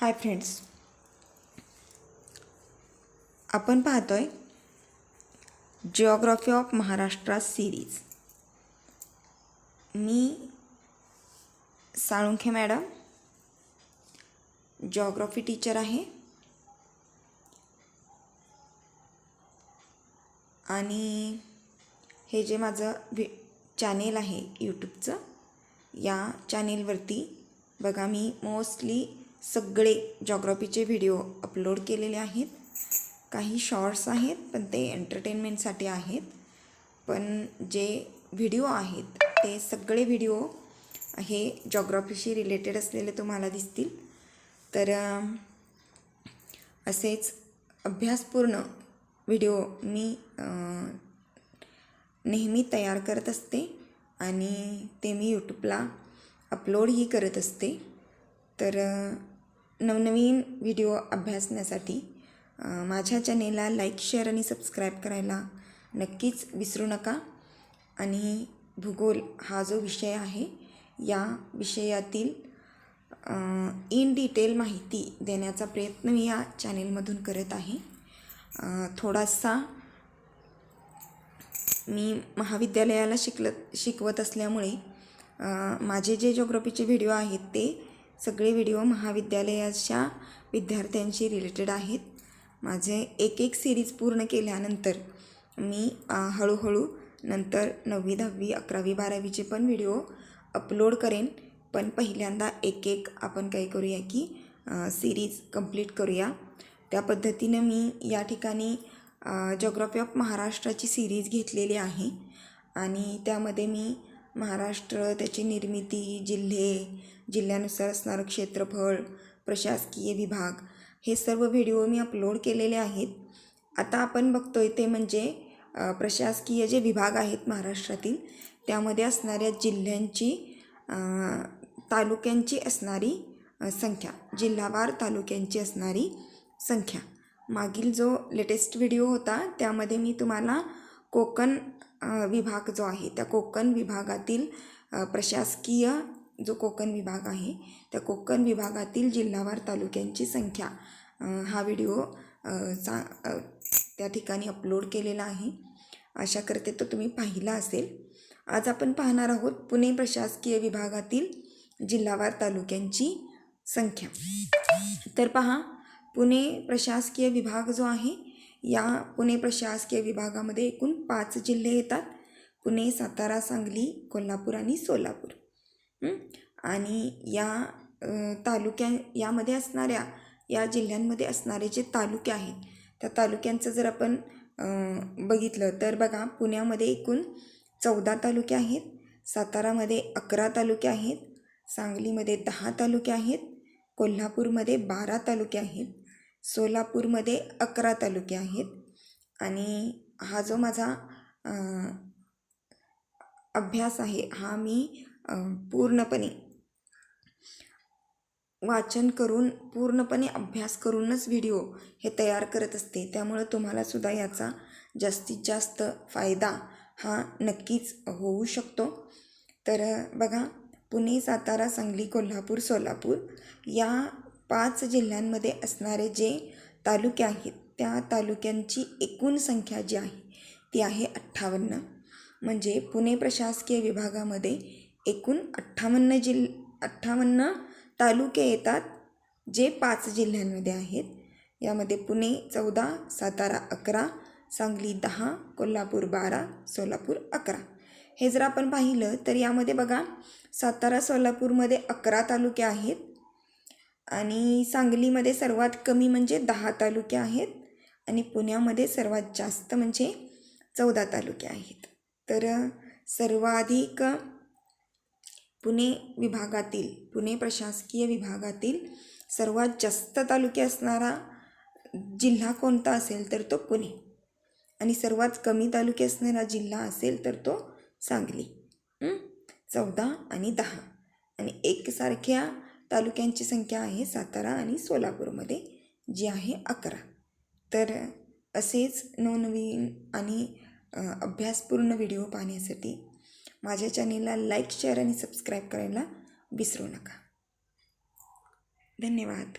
Hi friends. आपण पाहतो आहे जिओग्राफी ऑफ महाराष्ट्रा सिरीज. मी साळुंखे मॅडम जिओग्राफी टीचर आहे. आणि हे जे माझं व्हि चॅनेल आहे यूट्यूबचं या चॅनेलवरती बघा मी मोस्टली सगळे जॉग्रॉफीचे व्हिडिओ अपलोड केलेले आहेत. काही शॉर्ट्स आहेत पण ते एंटरटेनमेंटसाठी आहेत. पण जे व्हिडिओ आहेत ते सगळे व्हिडिओ हे जॉग्रॉफीशी रिलेटेड असलेले तुम्हाला दिसतील. तर असेच अभ्यासपूर्ण व्हिडिओ मी नेहमी तयार करत असते आणि ते मी यूट्यूबला अपलोडही करत असते. तर नवनवीन व्हिडिओ अभ्यासण्यासाठी माझ्या चॅनेलला लाईक शेअर आणि सबस्क्राईब करायला नक्कीच विसरू नका. आणि भूगोल हा जो विषय आहे या विषयातील इन डिटेल माहिती देण्याचा प्रयत्न मी या चॅनेलमधून करत आहे. थोडासा मी महाविद्यालयाला शिकल शिकवत असल्यामुळे माझे जे ज्योग्राफीचे व्हिडिओ आहेत ते सगळे व्हिडिओ महाविद्यालयाच्या विद्यार्थ्यांशी रिलेटेड आहेत. माझे एक एक सिरीज पूर्ण केल्यानंतर मी हळूहळू नंतर नववी दहावी अकरावी बारावीचे पण व्हिडिओ अपलोड करेन. पण पहिल्यांदा एक एक आपण काय करूया की सिरीज कंप्लीट करूया. त्या पद्धतीनं मी या ठिकाणी जॉग्रॉफी ऑफ महाराष्ट्राची सिरीज घेतलेली आहे. आणि त्यामध्ये मी महाराष्ट्र त्याची निर्मिती जिल्हे जिल्ह्यानुसार असणारं क्षेत्रफळ प्रशासकीय विभाग हे सर्व व्हिडिओ मी अपलोड केलेले आहेत. आता आपण बघतोय ते म्हणजे प्रशासकीय जे विभाग आहेत महाराष्ट्रातील त्यामध्ये असणाऱ्या जिल्ह्यांची तालुक्यांची असणारी संख्या जिल्हावार तालुक्यांची असणारी संख्या. मागील जो लेटेस्ट व्हिडिओ होता त्यामध्ये मी तुम्हाला कोकण विभाग जो आहे त्या कोकण विभागातील प्रशासकीय जो कोकण विभाग आहे त्या कोकण विभागातील जिल्हावार तालुक्यांची संख्या हा व्हिडिओ चा त्या ठिकाणी अपलोड केलेला आहे. आशा करते तो तुम्ही पाहिला असेल. आज आपण पाहणार आहोत पुणे प्रशासकीय विभागातील जिल्हावार तालुक्यांची संख्या. तर पहा पुणे प्रशासकीय विभाग जो आहे या पुणे प्रशासकीय विभागामध्ये एकूण पाच जिल्हे येतात. पुणे सातारा सांगली कोल्हापूर आणि सोलापूर. आणि या तालुक्या यामध्ये असणाऱ्या या जिल्ह्यांमध्ये असणारे जे तालुके आहेत त्या तालुक्यांचं जर आपण बघितलं तर बघा पुण्यामध्ये एकूण चौदा तालुके आहेत सातारामध्ये अकरा तालुके आहेत सांगलीमध्ये दहा तालुके आहेत कोल्हापूरमध्ये बारा तालुके आहेत. सोलापूरमध्ये अकरा तालुके आहेत. आणि हा जो माझा अभ्यास आहे हा मी पूर्णपणे वाचन करून पूर्णपणे अभ्यास करूनच व्हिडिओ हे तयार करत असते. त्यामुळं तुम्हालासुद्धा याचा जास्तीत जास्त फायदा हा नक्कीच होऊ शकतो. तर बघा पुणे सातारा सांगली कोल्हापूर सोलापूर या पाच जिल्ह्यांमध्ये असणारे जे तालुके आहेत त्या तालुक्यांची एकूण संख्या जी आहे ती आहे अठ्ठावन्न. म्हणजे पुणे प्रशासकीय विभागामध्ये एकूण अठ्ठावन्न जिल अठ्ठावन्न तालुके येतात जे पाच जिल्ह्यांमध्ये आहेत. यामध्ये पुणे चौदा सातारा अकरा सांगली दहा कोल्हापूर बारा सोलापूर अकरा. हे जर आपण पाहिलं तर यामध्ये बघा सातारा सोलापूरमध्ये अकरा तालुके आहेत आणि सांगलीमध्ये सर्वात कमी म्हणजे दहा तालुके आहेत आणि पुण्यामध्ये सर्वात जास्त म्हणजे चौदा तालुके आहेत. तर सर्वाधिक पुणे विभागातील पुणे प्रशासकीय विभागातील सर्वात जास्त तालुके असणारा जिल्हा कोणता असेल तर तो पुणे. आणि सर्वात कमी तालुके असणारा जिल्हा असेल तर तो सांगली. चौदा आणि दहा. आणि एकसारख्या तालुक्यांची संख्या आहे सातारा आणि सोलापूरमध्ये जी आहे अकरा. तर असेच नवनवीन आणि अभ्यासपूर्ण व्हिडिओ पाहण्यासाठी माझ्या चॅनेलला लाईक शेअर आणि सबस्क्राईब करायला विसरू नका. धन्यवाद.